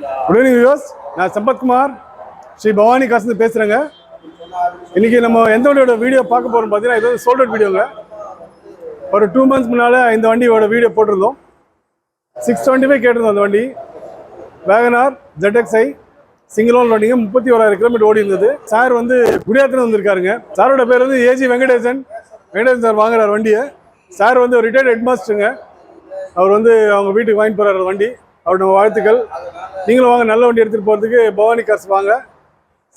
Good evening views நான் சம்பத்குமார் ஸ்ரீ பவானி காசுன்னு பேசுகிறேங்க இன்னைக்கு நம்ம எந்த வண்டியோட வீடியோ பார்க்க போகிறோம் பார்த்தீங்கன்னா இது வந்து சோல்ட் அவுட் வீடியோங்க ஒரு டூ மந்த்ஸ் முன்னால் இந்த வண்டியோட வீடியோ போட்டிருந்தோம். சிக்ஸ் டுவெண்ட்டி ஃபைவ் கேட்டிருந்தோம் அந்த வண்டி. வேகனார் ஜெட்எக்ஸ்ஐ சிங்கிள் ஓன் வண்டிங்க. முப்பத்தி ஓராயிரம் கிலோமீட்டர் ஓடி இருந்தது. சார் வந்து குடியாத்திரம் வந்திருக்காருங்க. சாரோட பேர் வந்து ஏஜி வெங்கடேசன். வெங்கடேசன் சார் வாங்குறாரு வண்டியை. சார் வந்து ரிட்டையர்ட் ஹெட் மாஸ்டருங்க அவர் வந்து அவங்க வீட்டுக்கு வாங்கிட்டு போகிறார் வண்டி. அவரோட வாழ்த்துக்கள். நீங்களும் வாங்க நல்ல வண்டி எடுத்துகிட்டு போகிறதுக்கு பவானி காசு வாங்க.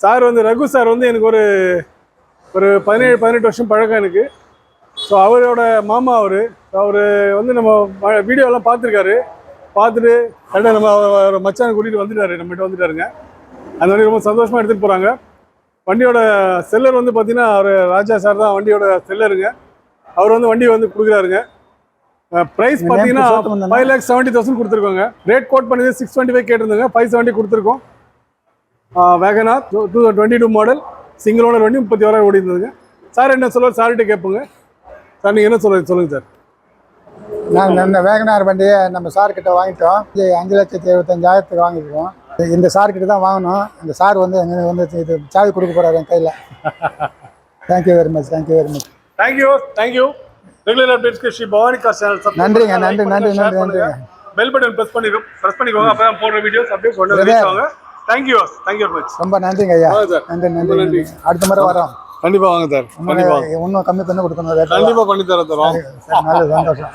சார் வந்து ரகு சார் வந்து எனக்கு ஒரு ஒரு பதினேழு பதினெட்டு வருஷம் பழக்கம் எனக்கு. ஸோ அவரோட மாமா அவர் அவர் வந்து நம்ம வீடியோலாம் பார்த்துருக்காரு. பார்த்துட்டு கரெக்டாக நம்ம அவர் மச்சானை கூட்டிகிட்டு வந்துட்டாரு நம்மகிட்ட வந்துட்டாருங்க. அந்த வண்டி ரொம்ப சந்தோஷமாக எடுத்துகிட்டு போகிறாங்க வண்டியோட செல்லர் வந்து பார்த்தீங்கன்னா அவர் ராஜா சார் தான் வண்டியோட செல்லருங்க அவர் வந்து வண்டி வந்து கொடுக்குறாருங்க. ப்ரைஸ் பார்த்தீங்கன்னா? ஃபைவ் லேக் செவன்ட்டி தௌசண்ட் கொடுத்துருக்கோங்க. ரேட் கோட் பண்ணது சிக்ஸ் டுவெண்ட்டி ஃபைவ் கேட்டிருந்தாங்க. ஃபைவ் செவன்ட்டி கொடுத்துருக்கோம். Wagon R two twenty two model single owner வண்டி முப்பத்தி ஓராயிரம் ஓடி இருந்ததுங்க. சார் என்ன சொல்லுவார்? சார்கிட்ட கேட்போங்க. சார் நீங்கள் என்ன சொல்லுங்க சொல்லுங்கள் சார் நாங்கள் இந்த வேகனார் வண்டியை நம்ம சார் கிட்ட வாங்கிட்டோம். அஞ்சு லட்சத்தி எழுபத்தஞ்சாயிரத்துக்கு வாங்கியிருக்கோம். இந்த சார் கிட்ட தான் வாங்கணும். இந்த சார் வந்து எங்களுக்கு வந்து இது சாவி கொடுக்க போறாரு என் கையில். Thank you very much thank you very much thank you thank you regular அப்டேட்ஸ்க்கு Sri Bhavani car channel நன்றிங்க, நன்றி, நன்றி, நன்றி, நன்றிங்க. பெல் பட்டன் பிரஸ் பண்ணி பிரஸ் பண்ணிக்கோங்க அப்பதான் போடுற வீடியோஸ் அப்படியே கொண்டு வந்து தேங்க்யூ தேங்க்யூ வெரி மச் ரொம்ப நன்றிங்க ஐயா. நன்றி நன்றி நன்றி. அடுத்த முறை வரோம். கண்டிப்பா வாங்க சார். கண்டிப்பா. இன்னும் கம்மி பண்ணி கொடுக்கணும். ரேட் கண்டிப்பா பண்ணி தரேன் நல்லது சந்தோஷம்.